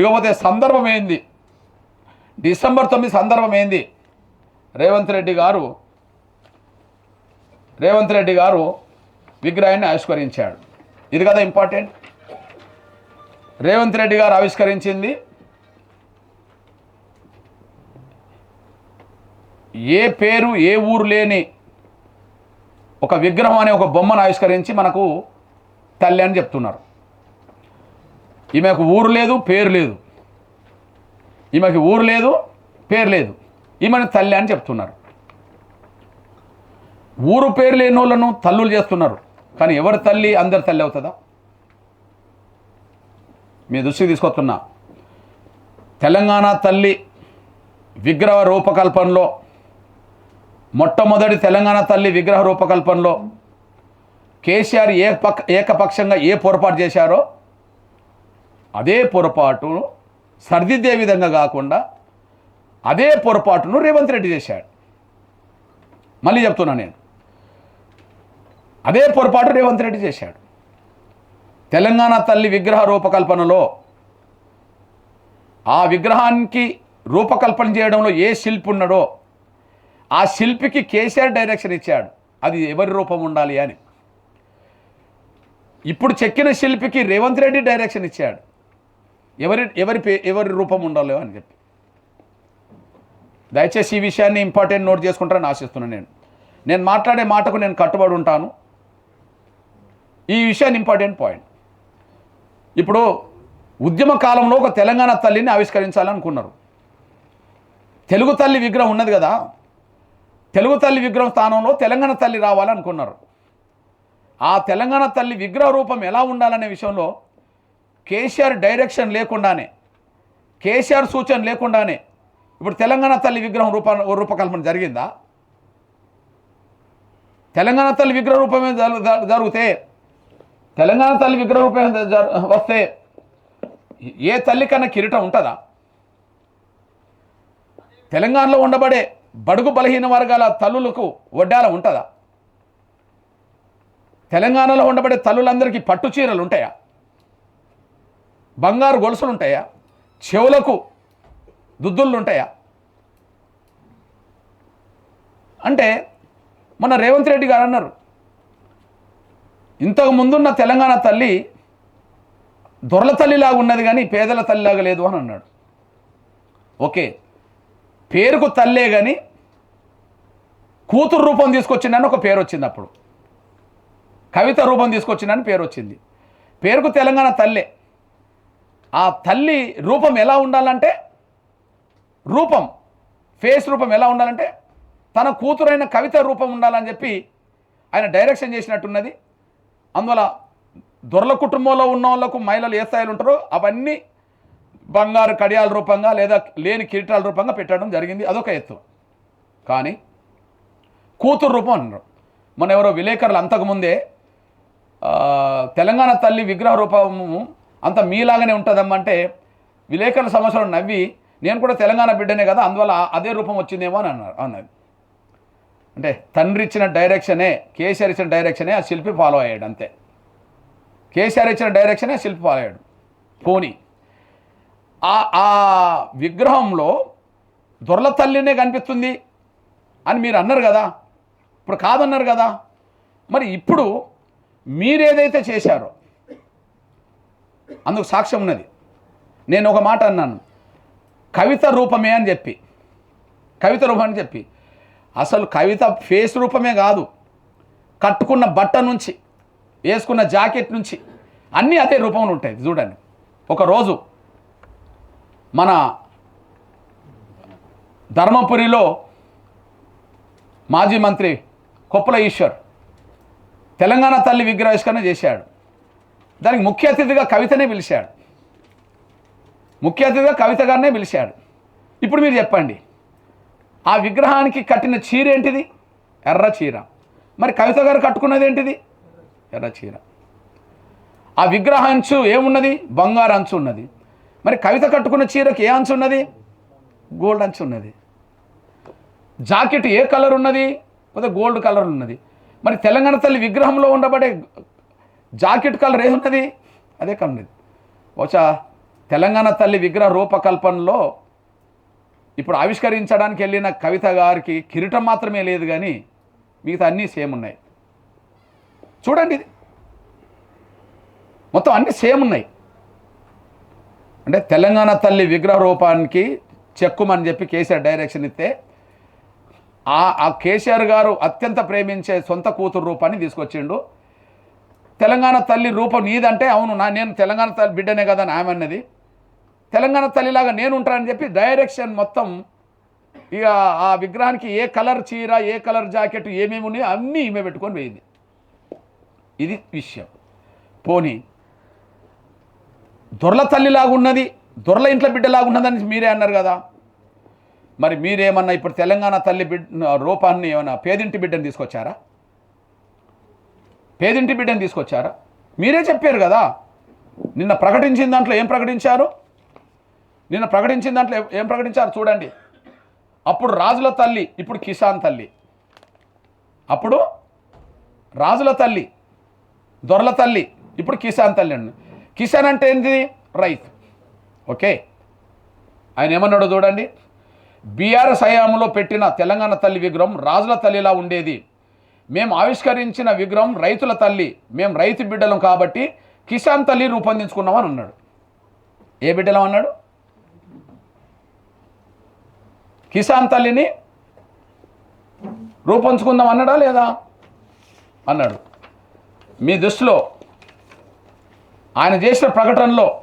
ఇకపోతే సందర్భం ఏంది? డిసెంబర్ తొమ్మిది సందర్భం ఏంది? రేవంత్ రెడ్డి గారు రేవంత్ రెడ్డి గారు విగ్రహాన్ని ఆవిష్కరించాడు. ఇది కదా ఇంపార్టెంట్. రేవంత్ రెడ్డి గారు ఆవిష్కరించింది ఏ పేరు ఏ ఊరు లేని ఒక విగ్రహం అనే ఒక బొమ్మను ఆవిష్కరించి మనకు తల్లి అని చెప్తున్నారు. ఈమెకు ఊరు లేదు పేరు లేదు. ఈమెకి ఊరు లేదు పేరు లేదు. ఈమెను తల్లి అని చెప్తున్నారు. ఊరు పేరు లేని వాళ్ళను తల్లులు చేస్తున్నారు. కానీ ఎవరి తల్లి అందరి తల్లి అవుతుందా? మీ దృష్టికి తీసుకొస్తున్నా. తెలంగాణ తల్లి విగ్రహ రూపకల్పనలో మొట్టమొదటి తెలంగాణ తల్లి విగ్రహ రూపకల్పనలో కేసీఆర్ ఏ పక్ ఏకపక్షంగా ఏ పొరపాటు చేశారో అదే పొరపాటు సరిదిద్దే విధంగా కాకుండా అదే పొరపాటును రేవంత్ రెడ్డి చేశాడు. మళ్ళీ చెప్తున్నా నేను. అదే పొరపాటు రేవంత్ రెడ్డి చేశాడు. తెలంగాణ తల్లి విగ్రహ రూపకల్పనలో ఆ విగ్రహానికి రూపకల్పన చేయడంలో ఏ శిల్పి ఉన్నాడో ఆ శిల్పికి కేసీఆర్ డైరెక్షన్ ఇచ్చాడు. అది ఎవరి రూపం ఉండాలి అని. ఇప్పుడు చెక్కిన శిల్పికి రేవంత్ రెడ్డి డైరెక్షన్ ఇచ్చాడు. ఎవరి ఎవరి పే ఎవరి రూపం ఉండాలో అని చెప్పి. దయచేసి ఈ విషయాన్ని ఇంపార్టెంట్ నోట్ చేసుకుంటారని ఆశిస్తున్నాను నేను. నేను మాట్లాడే మాటకు నేను కట్టుబడి ఉంటాను. ఈ విషయాన్ని ఇంపార్టెంట్ పాయింట్. ఇప్పుడు ఉద్యమ కాలంలో ఒక తెలంగాణ తల్లిని ఆవిష్కరించాలనుకున్నారు. తెలుగు తల్లి విగ్రహం ఉన్నది కదా. తెలుగు తల్లి విగ్రహం స్థానంలో తెలంగాణ తల్లి రావాలనుకున్నారు. ఆ తెలంగాణ తల్లి విగ్రహ రూపం ఎలా ఉండాలనే విషయంలో కేసీఆర్ డైరెక్షన్ లేకుండానే కేసీఆర్ సూచన లేకుండానే ఇప్పుడు తెలంగాణ తల్లి విగ్రహం రూప రూపకల్పన జరిగిందా? తెలంగాణ తల్లి విగ్రహ రూపమే జరిగితే తెలంగాణ తల్లి విగ్రహ రూపం జరు- వస్తే ఏ తల్లి కన్నా కిరీటం ఉంటుందా? తెలంగాణలో ఉండబడే బడుగు బలహీన వర్గాల తల్లులకు వడ్డాల ఉంటుందా? తెలంగాణలో ఉండబడే తల్లులందరికీ పట్టు చీరలు ఉంటాయా? బంగారు గొలుసులు ఉంటాయా చెవులకు దుద్దుళ్ళు ఉంటాయా అంటే మన రేవంత్ రెడ్డి గారు అన్నారు ఇంతకు ముందున్న తెలంగాణ తల్లి దొరల తల్లిలాగా ఉన్నది కానీ పేదల తల్లిలాగా లేదు అని అన్నాడు. ఓకే పేరుకు తల్లే కానీ కూతురు రూపం తీసుకొచ్చిందని ఒక పేరు వచ్చింది అప్పుడు. కవిత రూపం తీసుకొచ్చిందని పేరు వచ్చింది. పేరుకు తెలంగాణ తల్లే. ఆ తల్లి రూపం ఎలా ఉండాలంటే రూపం ఫేస్ రూపం ఎలా ఉండాలంటే తన కూతురైన కవిత రూపం ఉండాలని చెప్పి ఆయన డైరెక్షన్ చేసినట్టున్నది. అందువల్ల దొరల కుటుంబంలో ఉన్న వాళ్ళకు మహిళలు ఏ స్థాయిలో ఉంటారో అవన్నీ బంగారు కడియాల రూపంగా లేదా లేని కిరీటాల రూపంగా పెట్టడం జరిగింది. అదొక ఎత్తు. కానీ కూతురు రూపం అన్నారు. మన ఎవరో విలేకరులు అంతకుముందే తెలంగాణ తల్లి విగ్రహ రూపము అంత మీలాగానే ఉంటుందమ్మంటే విలేకరుల సమస్యలు నవ్వి నేను కూడా తెలంగాణ బిడ్డనే కదా అందువల్ల అదే రూపం వచ్చిందేమో అని అన్నారు అన్నది అంటే తండ్రి ఇచ్చిన డైరెక్షనే కేసీఆర్ ఇచ్చిన డైరెక్షనే ఆ శిల్పి ఫాలో అయ్యాడు అంతే. కేసీఆర్ ఇచ్చిన డైరెక్షనే ఆ శిల్పి ఫాలో అయ్యాడు. పోనీ ఆ ఆ విగ్రహంలో దొరల తల్లినే కనిపిస్తుంది అని మీరు అన్నారు కదా ఇప్పుడు కాదన్నారు కదా. మరి ఇప్పుడు మీరేదైతే చేశారో అందుకు సాక్ష్యం ఉన్నది. నేను ఒక మాట అన్నాను. కవిత రూపమే అని చెప్పి. కవిత రూపం అని చెప్పి. అసలు కవిత ఫేస్ రూపమే కాదు. కట్టుకున్న బట్ట నుంచి వేసుకున్న జాకెట్ నుంచి అన్నీ అదే రూపంలో ఉంటాయి చూడండి. ఒకరోజు మన ధర్మపురిలో మాజీ మంత్రి కొప్పుల ఈశ్వర్ తెలంగాణ తల్లి విగ్రహావిష్కరణ చేశాడు. దానికి ముఖ్య అతిథిగా కవితనే పిలిచాడు. ముఖ్య అతిథిగా కవిత గారినే పిలిచాడు. ఇప్పుడు మీరు చెప్పండి ఆ విగ్రహానికి కట్టిన చీర ఏంటిది? ఎర్ర చీర. మరి కవిత గారు కట్టుకున్నది ఏంటిది? ఎర్ర చీర. ఆ విగ్రహ అంచు ఏమున్నది? బంగారు అంచు ఉన్నది. మరి కవిత కట్టుకున్న చీరకు ఏ అంచు ఉన్నది? గోల్డ్ అంచు ఉన్నది. జాకెట్ ఏ కలర్ ఉన్నది? కొద్దిగా గోల్డ్ కలర్ ఉన్నది. మరి తెలంగాణ తల్లి విగ్రహంలో ఉండబడే జాకెట్ కలర్ ఏమున్నది అదే కలర్ ఉన్నది. బహుశా తెలంగాణ తల్లి విగ్రహ రూపకల్పనలో ఇప్పుడు ఆవిష్కరించడానికి వెళ్ళిన కవిత గారికి కిరీటం మాత్రమే లేదు కానీ మిగతా అన్నీ సేమ్ ఉన్నాయి. చూడండి ఇది. మొత్తం అన్నీ సేమ్ ఉన్నాయి. అంటే తెలంగాణ తల్లి విగ్రహ రూపానికి చెక్కుమని చెప్పి కేసీఆర్ డైరెక్షన్ ఇస్తే ఆ ఆ కేసీఆర్ గారు అత్యంత ప్రేమించే సొంత కూతురు రూపాన్ని తీసుకొచ్చిండు. తెలంగాణ తల్లి రూపం నీదంటే అవును నా నేను తెలంగాణ తల్లి బిడ్డనే కదా ఆమె అన్నది. తెలంగాణ తల్లిలాగా నేను ఉంటానని చెప్పి డైరెక్షన్ మొత్తం ఇక ఆ విగ్రహానికి ఏ కలర్ చీర ఏ కలర్ జాకెట్ ఏమేమి ఉన్నాయో అన్నీ ఈమె పెట్టుకొని పోయింది. ఇది విషయం. పోనీ దొరల తల్లిలాగా ఉన్నది దొరల ఇంట్లో బిడ్డలాగా ఉన్నదని మీరే అన్నారు కదా. మరి మీరేమన్నా ఇప్పుడు తెలంగాణ తల్లి బిడ్డ రూపాన్ని ఏమన్నా పేదింటి బిడ్డని తీసుకొచ్చారా? పేదింటి బిడ్డని తీసుకొచ్చారా? మీరే చెప్పారు కదా. నిన్న ప్రకటించిన దాంట్లో ఏం ప్రకటించారు? నిన్న ప్రకటించిన దాంట్లో ఏం- ప్రకటించారు చూడండి. అప్పుడు రాజుల తల్లి ఇప్పుడు కిసాన్ తల్లి. అప్పుడు రాజుల తల్లి దొరల తల్లి ఇప్పుడు కిసాన్ తల్లి అండి. కిసాన్ అంటే ఏంటి రైతు. ఓకే? ఆయన ఏమన్నాడో చూడండి. బీఆర్ఎస్ హయాంలో పెట్టిన తెలంగాణ తల్లి విగ్రహం రాజుల తల్లిలా ఉండేది. మేము ఆవిష్కరించిన విగ్రహం రైతుల తల్లి మేము రైతు బిడ్డలం కాబట్టి కిసాన్ తల్లి రూపొందించుకున్నామని అన్నాడు. ఏ బిడ్డలం అన్నాడు? కిసాన్ తల్లిని రూపొంచుకుందాం అన్నాడా లేదా? అన్నాడు. మీ దృష్టిలో ఆయన చేసిన ప్రకటనలో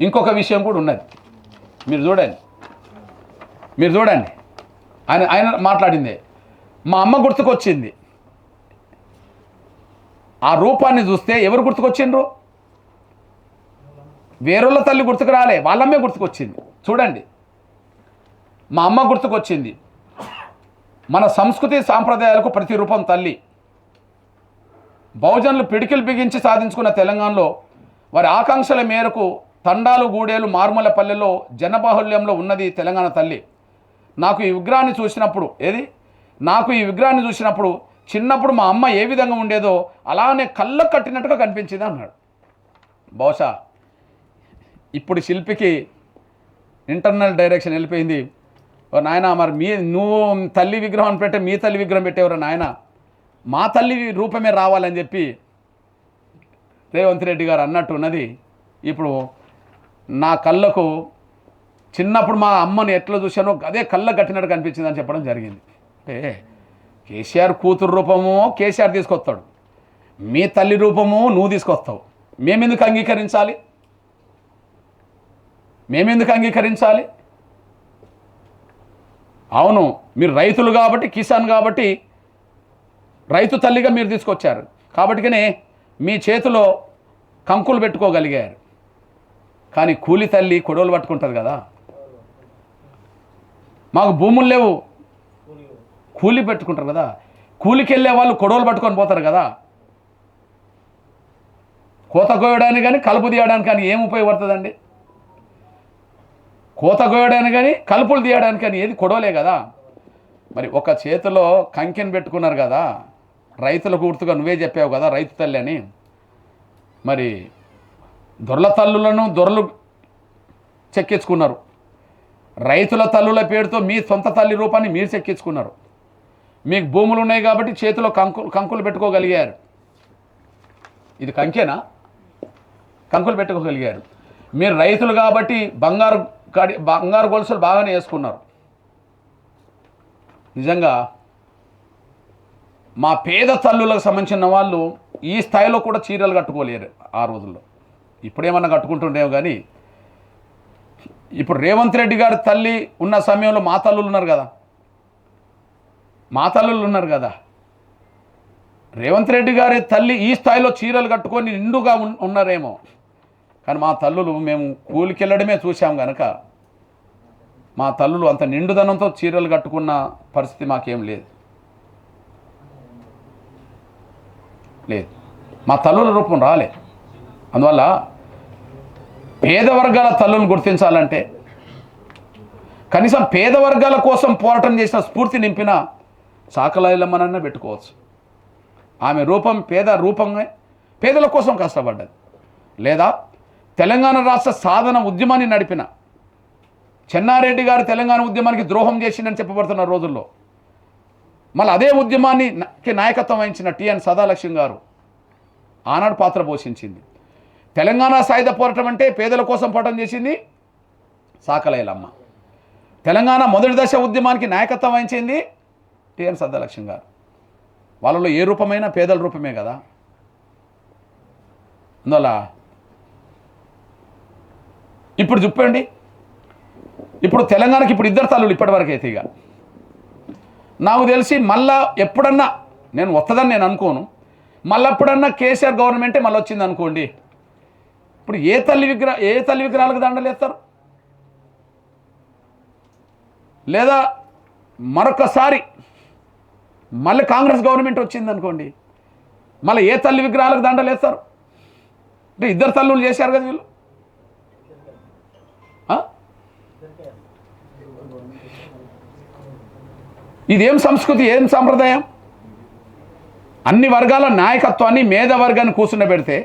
ఇంకొక విషయం కూడా ఉన్నది. మీరు చూడండి. మీరు చూడండి. ఆయన ఆయన మాట్లాడింది. మా అమ్మ గుర్తుకొచ్చింది. ఆ రూపాన్ని చూస్తే ఎవరు గుర్తుకొచ్చిండ్రు? వేరొల్ల తల్లి గుర్తుకు రాలే వాళ్ళమ్మే గుర్తుకొచ్చింది. చూడండి. మా అమ్మ గుర్తుకొచ్చింది. మన సంస్కృతి సాంప్రదాయాలకు ప్రతిరూపం తల్లి. బహుజనులు పిడికిలు బిగించి సాధించుకున్న తెలంగాణలో వారి ఆకాంక్షల మేరకు తండాలు గూడేలు మార్మల పల్లెలో జనబాహుళ్యంలో ఉన్నది తెలంగాణ తల్లి. నాకు ఈ విగ్రహాన్ని చూసినప్పుడు ఏది? నాకు ఈ విగ్రహాన్ని చూసినప్పుడు చిన్నప్పుడు మా అమ్మ ఏ విధంగా ఉండేదో అలానే కళ్ళ కట్టినట్టుగా కనిపించింది అన్నాడు. బహుశా ఇప్పుడు శిల్పికి ఇంటర్నల్ డైరెక్షన్ వెళ్ళిపోయింది. ఓ నాయన మరి మీ నువ్వు తల్లి విగ్రహం పెట్టే మీ తల్లి విగ్రహం పెట్టేవరా నాయన? మా తల్లి రూపమే రావాలని చెప్పి రేవంత్ రెడ్డి గారు అన్నట్టు ఉన్నది. ఇప్పుడు నా కళ్ళకు చిన్నప్పుడు మా అమ్మని ఎట్లా చూశానో అదే కళ్ళ కట్టినట్టు కనిపించింది అని చెప్పడం జరిగింది. అంటే కేసీఆర్ కూతురు రూపము కేసీఆర్ తీసుకొస్తాడు. మీ తల్లి రూపము నువ్వు తీసుకొస్తావు. మేమెందుకు అంగీకరించాలి? మేమెందుకు అంగీకరించాలి? అవును మీరు రైతులు కాబట్టి కిసాన్ కాబట్టి రైతు తల్లిగా మీరు తీసుకొచ్చారు. కాబట్టికనే మీ చేతిలో కంకులు పెట్టుకోగలిగారు. కానీ కూలి తల్లి కొడవలు పట్టుకుంటుంది కదా. మాకు భూములు లేవు. కూలి పెట్టుకుంటారు కదా కూలికి వెళ్ళే వాళ్ళు కొడవలు పట్టుకొని పోతారు కదా. కోత కోయడానికి కానీ కలుపు తీయడానికి కానీ ఏం ఉపయోగపడుతుందండి? కోత కోయడానికి కానీ కలుపులు తీయడానికి కానీ ఏది కొడవలే కదా. మరి ఒక చేతిలో కంకెను పెట్టుకున్నారు కదా రైతుల గుర్తుగా నువ్వే చెప్పావు కదా రైతు తల్లి అని. మరి దొరల తల్లులను దొరలు చెక్కించుకున్నారు. రైతుల తల్లుల పేరుతో మీ సొంత తల్లి రూపాన్ని మీరు చెక్కించుకున్నారు. మీకు భూములు ఉన్నాయి కాబట్టి చేతిలో కంకు కంకులు పెట్టుకోగలిగారు. ఇది కంకేనా? కంకులు పెట్టుకోగలిగారు. మీరు రైతులు కాబట్టి బంగారు కడి బంగారు గొలుసులు బాగానే వేసుకున్నారు. నిజంగా మా పేద తల్లులకు సంబంధించిన వాళ్ళు ఈ స్థాయిలో కూడా చీరలు కట్టుకోలేరు ఆ రోజుల్లో. ఇప్పుడేమన్నా కట్టుకుంటుండేమో కానీ ఇప్పుడు రేవంత్ రెడ్డి గారి తల్లి ఉన్న సమయంలో మా తల్లులు ఉన్నారు కదా. మా తల్లులు ఉన్నారు కదా. రేవంత్ రెడ్డి గారి తల్లి ఈ స్థాయిలో చీరలు కట్టుకొని నిండుగా ఉన్నారేమో. కానీ మా తల్లులు మేము కూలికెళ్ళడమే చూసాం కనుక మా తల్లులు అంత నిండుదనంతో చీరలు కట్టుకున్న పరిస్థితి మాకేం లేదు. లేదు. మా తల్లుల రూపం రాలే అందువల్ల పేద వర్గాల తల్లులను గుర్తించాలంటే కనీసం పేద వర్గాల కోసం పోరాటం చేసిన స్ఫూర్తి నింపిన సాకలాయిలమ్మనన్నా పెట్టుకోవచ్చు. ఆమె రూపం పేద రూపంగా పేదల కోసం కష్టపడ్డది. లేదా తెలంగాణ రాష్ట్ర సాధన ఉద్యమాన్ని నడిపిన. చెన్నారెడ్డి గారు తెలంగాణ ఉద్యమానికి ద్రోహం చేసిందని చెప్పబడుతున్న రోజుల్లో. మళ్ళీ అదే ఉద్యమాన్ని నాయకత్వం వహించిన టిఎన్ సదాలక్ష్మి గారు ఆనాడు పాత్ర పోషించింది. తెలంగాణ సాయుధ పోరాటం అంటే పేదల కోసం పోరాటం చేసింది సాకలైలమ్మ. తెలంగాణ మొదటి దశ ఉద్యమానికి నాయకత్వం వహించింది టిఎన్ సద్దలక్ష్మి గారు. వాళ్ళలో ఏ రూపమైనా పేదల రూపమే కదా. అందువల్ల ఇప్పుడు చెప్పండి ఇప్పుడు తెలంగాణకి ఇప్పుడు ఇద్దరు తల్లులు ఇప్పటివరకు అయితే ఇక. నాకు తెలిసి మళ్ళా ఎప్పుడన్నా నేను వస్తుందని నేను అనుకోను. మళ్ళీ ఎప్పుడన్నా కేసీఆర్ గవర్నమెంటే మళ్ళీ వచ్చింది అనుకోండి. ఇప్పుడు ఏ తల్లి విగ్రహ ఏ తల్లి విగ్రహాలకు దండలు వేస్తారు? లేదా మరొకసారి మళ్ళీ కాంగ్రెస్ గవర్నమెంట్ వచ్చిందనుకోండి మళ్ళీ ఏ తల్లి విగ్రహాలకు దండలు వేస్తారు అంటే ఇద్దరు తల్లులు చేశారు కదా వీళ్ళు. ఇదేం సంస్కృతి ఏం సాంప్రదాయం? అన్ని వర్గాల నాయకత్వాన్ని మేధవర్గాన్ని కూర్చుని పెడితే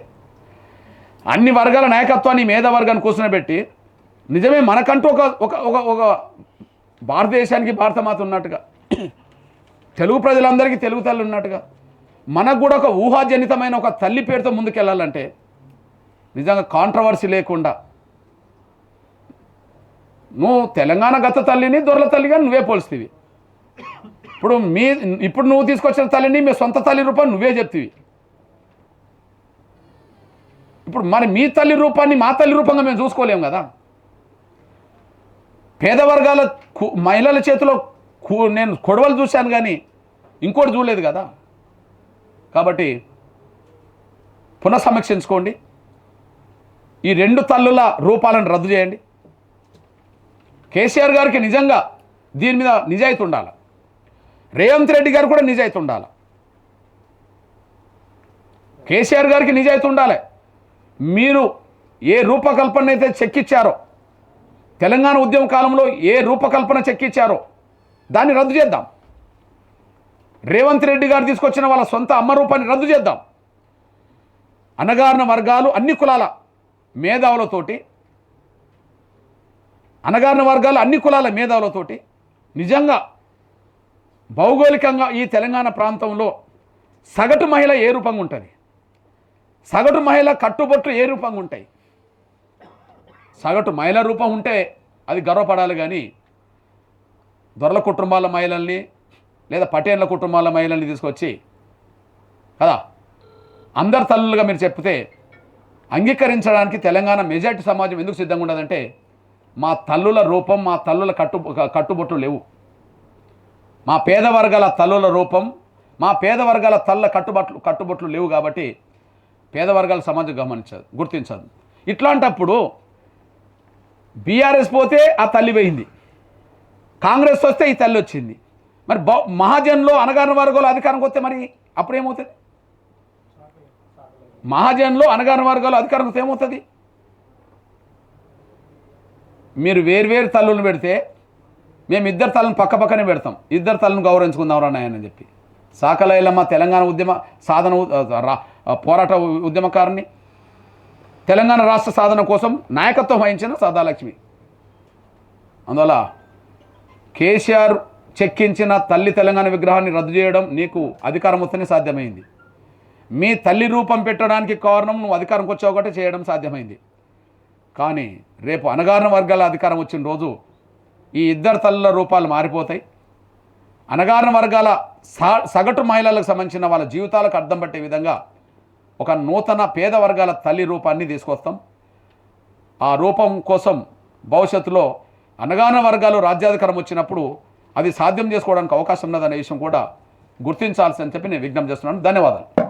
అన్ని వర్గాల నాయకత్వాన్ని మేధవర్గాన్ని కూర్చుని పెట్టి నిజమే మనకంటూ ఒక ఒక ఒక ఒక భారతదేశానికి భారతమాత ఉన్నట్టుగా తెలుగు ప్రజలందరికీ తెలుగు తల్లి ఉన్నట్టుగా. మనకు కూడా ఒక ఊహాజనితమైన ఒక తల్లి పేరుతో ముందుకెళ్ళాలంటే నిజంగా కాంట్రవర్సీ లేకుండా. నువ్వు తెలంగాణ గత తల్లిని దొరల తల్లిగా నువ్వే పోలుస్తీవి ఇప్పుడు మీ ఇప్పుడు నువ్వు తీసుకొచ్చిన తల్లిని మీ సొంత తల్లి రూపాన్ని నువ్వే చెప్తివి. ఇప్పుడు మరి మీ తల్లి రూపాన్ని మా తల్లి రూపంగా మేము చూసుకోలేము కదా. పేద వర్గాల మహిళల చేతిలో నేను కొడవలు చూశాను కానీ ఇంకోటి చూడలేదు కదా. కాబట్టి పునఃసమీక్షించుకోండి. ఈ రెండు తల్లుల రూపాలను రద్దు చేయండి. కేసీఆర్ గారికి నిజంగా దీని మీద నిజాయితీ ఉండాలి? రేవంత్ రెడ్డి గారు కూడా నిజాయితీ ఉండాలి? కేసీఆర్ గారికి నిజాయితీ ఉండాలి. మీరు ఏ రూపకల్పన అయితే చెక్కిచ్చారో తెలంగాణ ఉద్యమ కాలంలో ఏ రూపకల్పన చెక్కిచ్చారో దాన్ని రద్దు చేద్దాం. రేవంత్ రెడ్డి గారు తీసుకొచ్చిన వాళ్ళ సొంత అమ్మ రూపాన్ని రద్దు చేద్దాం. అనగారిన వర్గాలు అన్ని కులాల మేధావులతోటి అనగారిన వర్గాలు అన్ని కులాల మేధావులతోటి నిజంగా భౌగోళికంగా ఈ తెలంగాణ ప్రాంతంలో సగటు మహిళ ఏ రూపంగా ఉంటుంది? సగటు మహిళ కట్టుబొట్టు ఏ రూపంగా ఉంటాయి? సగటు మహిళ రూపం ఉంటే అది గర్వపడాలి కానీ దొరల కుటుంబాల మహిళల్ని లేదా పటేన్ల కుటుంబాల మహిళల్ని తీసుకొచ్చి కదా? అందరి తల్లులుగా మీరు చెప్తే అంగీకరించడానికి తెలంగాణ మెజార్టీ సమాజం ఎందుకు సిద్ధంగా ఉండదంటే మా తల్లుల రూపం మా తల్లుల కట్టు కట్టుబొట్లు లేవు. మా పేద వర్గాల తల్లుల రూపం మా పేద వర్గాల తల్ల కట్టుబట్లు కట్టుబొట్లు లేవు కాబట్టి పేద వర్గాల సమాజం గమనించదు గుర్తించదు. ఇట్లాంటప్పుడు బీఆర్ఎస్ పోతే ఆ తల్లి పోయింది. కాంగ్రెస్ వస్తే ఈ తల్లి వచ్చింది. మరి బౌ మహాజన్లో అనగారిన వర్గాలు అధికారంకి వస్తే మరి అప్పుడు ఏమవుతుంది మహాజన్లో అనగారిన వర్గాలు అధికారం వస్తే ఏమవుతుంది? మీరు వేరువేరు తల్లులను పెడితే మేము ఇద్దరు తల్లను పక్క పక్కనే పెడతాం. ఇద్దరు తల్లను గౌరవించుకుందాం రా అని చెప్పి. సాకలైలమ్మ తెలంగాణ ఉద్యమ సాధన పోరాట ఉద్యమకారిని తెలంగాణ రాష్ట్ర సాధన కోసం నాయకత్వం వహించిన సదాలక్ష్మి. అందువల్ల కేసీఆర్ చెక్కించిన తల్లి తెలంగాణ విగ్రహాన్ని రద్దు చేయడం నీకు అధికారం వస్తేనే సాధ్యమైంది. మీ తల్లి రూపం పెట్టడానికి కారణం నువ్వు అధికారంకి వచ్చావు ఒకటే చేయడం సాధ్యమైంది. కానీ రేపు అనగారిన వర్గాల అధికారం వచ్చిన రోజు ఈ ఇద్దరు తల్లుల రూపాలు మారిపోతాయి. అనగారిన వర్గాల సగటు మహిళలకు సంబంధించిన వాళ్ళ జీవితాలకు అర్థం పట్టే విధంగా ఒక నూతన పేద వర్గాల తల్లి రూపాన్ని తీసుకొస్తాం. ఆ రూపం కోసం భవిష్యత్తులో అనగాన వర్గాలు రాజ్యాధికారం వచ్చినప్పుడు అది సాధ్యం చేసుకోవడానికి అవకాశం ఉన్నదనే విషయం కూడా గుర్తించాల్సి అని చెప్పి నేను విజ్ఞప్తి చేస్తున్నాను. ధన్యవాదాలు.